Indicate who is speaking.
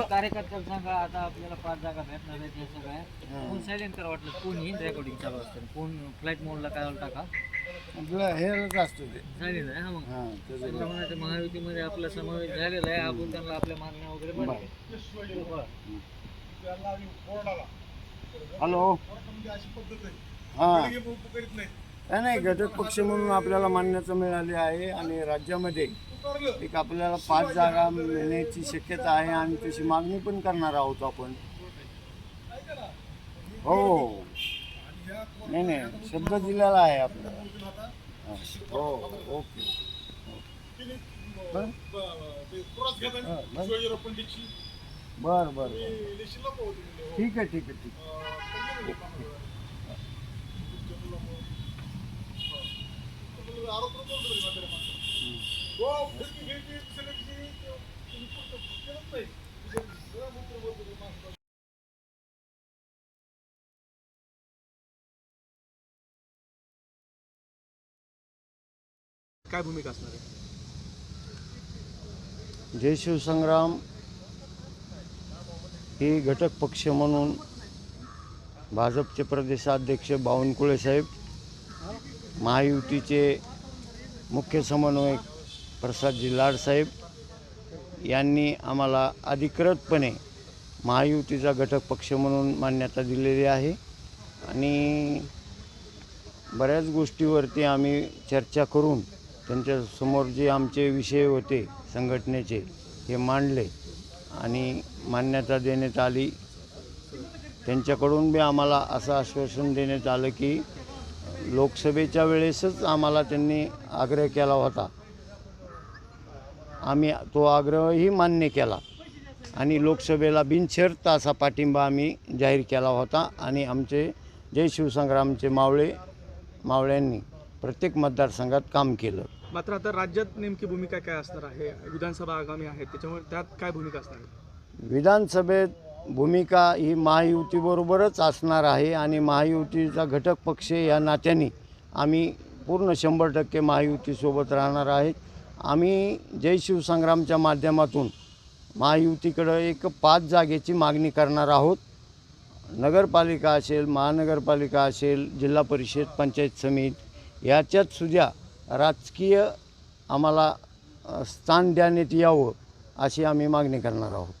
Speaker 1: कार्यकर्त्याला सांगा आता आपल्याला पाच जागा भेटणार आहेत या सगळ्या फोन सायलेंट करा वाटलं? कोणी रेकॉर्डिंग चालू असतं फोन फ्लाईट मोडला काय टाका?
Speaker 2: हेच असतं ते.
Speaker 1: सायलेंट आहे हा मग.
Speaker 2: हां
Speaker 1: त्याच्यामुळे महायुतीमध्ये आपला समावेश झालेला आहे. आपण त्यांना आपल्या मागण्या वगैरे मांडल्या.
Speaker 2: हॅलो. हां. नाही. नाही घटक पक्ष म्हणून आपल्याला मान्यता मिळाली आहे आणि राज्यामध्ये एक आपल्याला पाच जागा मिळण्याची शक्यता आहे आणि तशी मागणी पण करणार आहोत आपण. हो. नाही नाही शब्द दिलेला आहे आपल्याला. हो ओके. बरं बरं. ठीक आहे ठीक आहे ठीक आहे.
Speaker 3: ठीक काय भूमिका असणार आहे?
Speaker 2: जय शिवसंग्राम ही घटक पक्ष म्हणून भाजपचे प्रदेशाध्यक्ष बावनकुळे साहेब महायुतीचे मुख्य समन्वयक प्रसादजी लाडसाहेब यांनी आम्हाला अधिकृतपणे महायुतीचा घटक पक्ष म्हणून मान्यता दिलेली आहे. आणि बऱ्याच गोष्टीवरती आम्ही चर्चा करून त्यांच्यासमोर जे आमचे विषय होते संघटनेचे हे मांडले. आणि मान्यता देण्यात आली. त्यांच्याकडून बी आम्हाला असं आश्वासन देण्यात आलं की लोकसभेच्या वेळेसच आम्हाला त्यांनी आग्रह केला होता आम्ही तो आग्रहही मान्य केला. आणि लोकसभेला बिनशर्त असा पाठिंबा आम्ही जाहीर केला होता आणि आमचे जय शिवसंग्रामचे मावळे मावळ्यांनी प्रत्येक मतदारसंघात काम केलं.
Speaker 3: मात्र आता राज्यात नेमकी भूमिका काय असणार आहे? विधानसभा आगामी आहे त्याच्यामुळे त्यात काय भूमिका असणार आहे?
Speaker 2: विधानसभेत भूमिका ही महायुतीबरोबरच असणार आहे आणि महायुतीचा घटक पक्ष या नात्याने आम्ही पूर्ण शंभर टक्के महायुतीसोबत राहणार आहेत आम्ही जय शिवसंग्रामच्या माध्यमातून महायुतीकडं एक पाच जागेची मागणी करणार आहोत. नगरपालिका असेल महानगरपालिका असेल जिल्हा परिषद पंचायत समिती याच्यात सुद्धा राजकीय आम्हाला स्थान देण्यात यावं अशी आम्ही मागणी करणार आहोत.